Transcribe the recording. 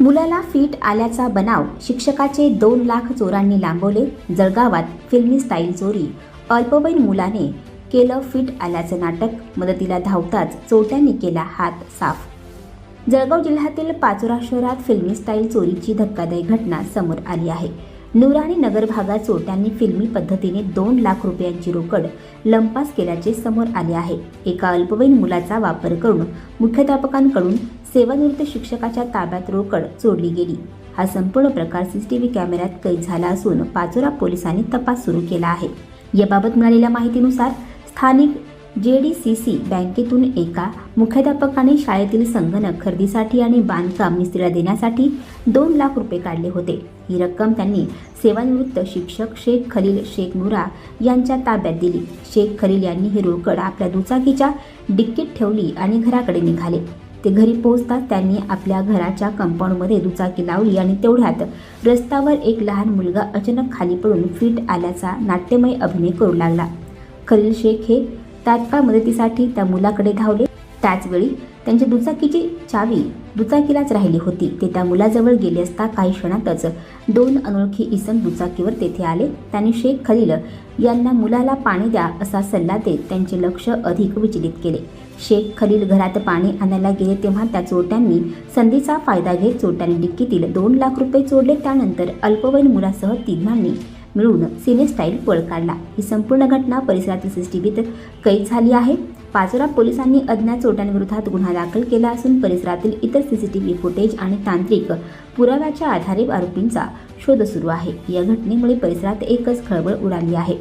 मुलाला फिट आल्याचा बनाव शिक्षकाचे दोन लाख चोरांनी लांबवले जळगावात फिल्मी स्टाईल चोरी. अल्पवयीन मुलाने केलं फिट आल्याचं नाटक मदतीला धावताच चोरट्यांनी केला हात साफ. जळगाव जिल्ह्यातील पाचोरा शहरात फिल्मी स्टाईल चोरीची धक्कादायक घटना समोर आली आहे. नुराणी नगर भागात चोरट्यांनी फिल्मी पद्धतीने दोन लाख रुपयांची रोकड लंपास केल्याचे समोर आले आहे. एका अल्पवयीन मुलाचा वापर करून मुख्याध्यापकांकडून सेवानिवृत्त शिक्षकाच्या ताब्यात रोकड चोरली गेली. हा संपूर्ण प्रकार सीसीटीव्ही कॅमेऱ्यात कैद झाला असून पाचोरा पोलिसांनी तपास सुरू केला आहे. याबाबत मिळालेल्या माहितीनुसार स्थानिक जे डी सी सी बँकेतून एका मुख्याध्यापकाने शाळेतील संगणक खरेदीसाठी आणि बांधकाम मिस्त्रीला देण्यासाठी दोन लाख रुपये काढले होते. ही रक्कम त्यांनी सेवानिवृत्त शिक्षक शेख खलील शेख नुरा यांच्या ताब्यात दिली. शेख खलील यांनी ही रोकड आपल्या दुचाकीच्या डिक्कीत ठेवली आणि घराकडे निघाले. ते घरी पोहोचताच त्यांनी आपल्या घराच्या कंपाऊंडमध्ये दुचाकी लावली आणि तेवढ्यात रस्त्यावर एक लहान मुलगा अचानक खाली पडून फिट आल्याचा नाट्यमय अभिनय करू लागला. खलील शेख हे तात्काळ मदतीसाठी त्या मुलाकडे धावले. त्याचवेळी त्यांच्या दुचाकीची चावी दुचाकीलाच राहिली होती. ते त्या मुलाजवळ गेले असता काही क्षणातच दोन अनोळखी इसम दुचाकीवर तेथे आले. त्यांनी शेख खलील यांना मुलाला पाणी द्या असा सल्ला देत त्यांचे लक्ष अधिक विचलित केले. शेख खलील घरात पाणी आणायला गेले तेव्हा त्या चोरट्यांनी संधीचा फायदा घेत चोरट्यांनी डिक्कीतील दोन लाख रुपये चोरले. त्यानंतर अल्पवयीन मुलासह तिघांनी मिळून सिने स्टाईल पळ काढला. ही संपूर्ण घटना परिसरातील सीसीटीव्हीत कैद झाली आहे. पाचोरा पोलिसांनी अज्ञात चोरट्यांविरोधात गुन्हा दाखल केला असून परिसरातील इतर सीसीटीव्ही फुटेज आणि तांत्रिक पुराव्याच्या आधारे आरोपींचा शोध सुरू आहे. या घटनेमुळे परिसरात एकच खळबळ उडाली आहे.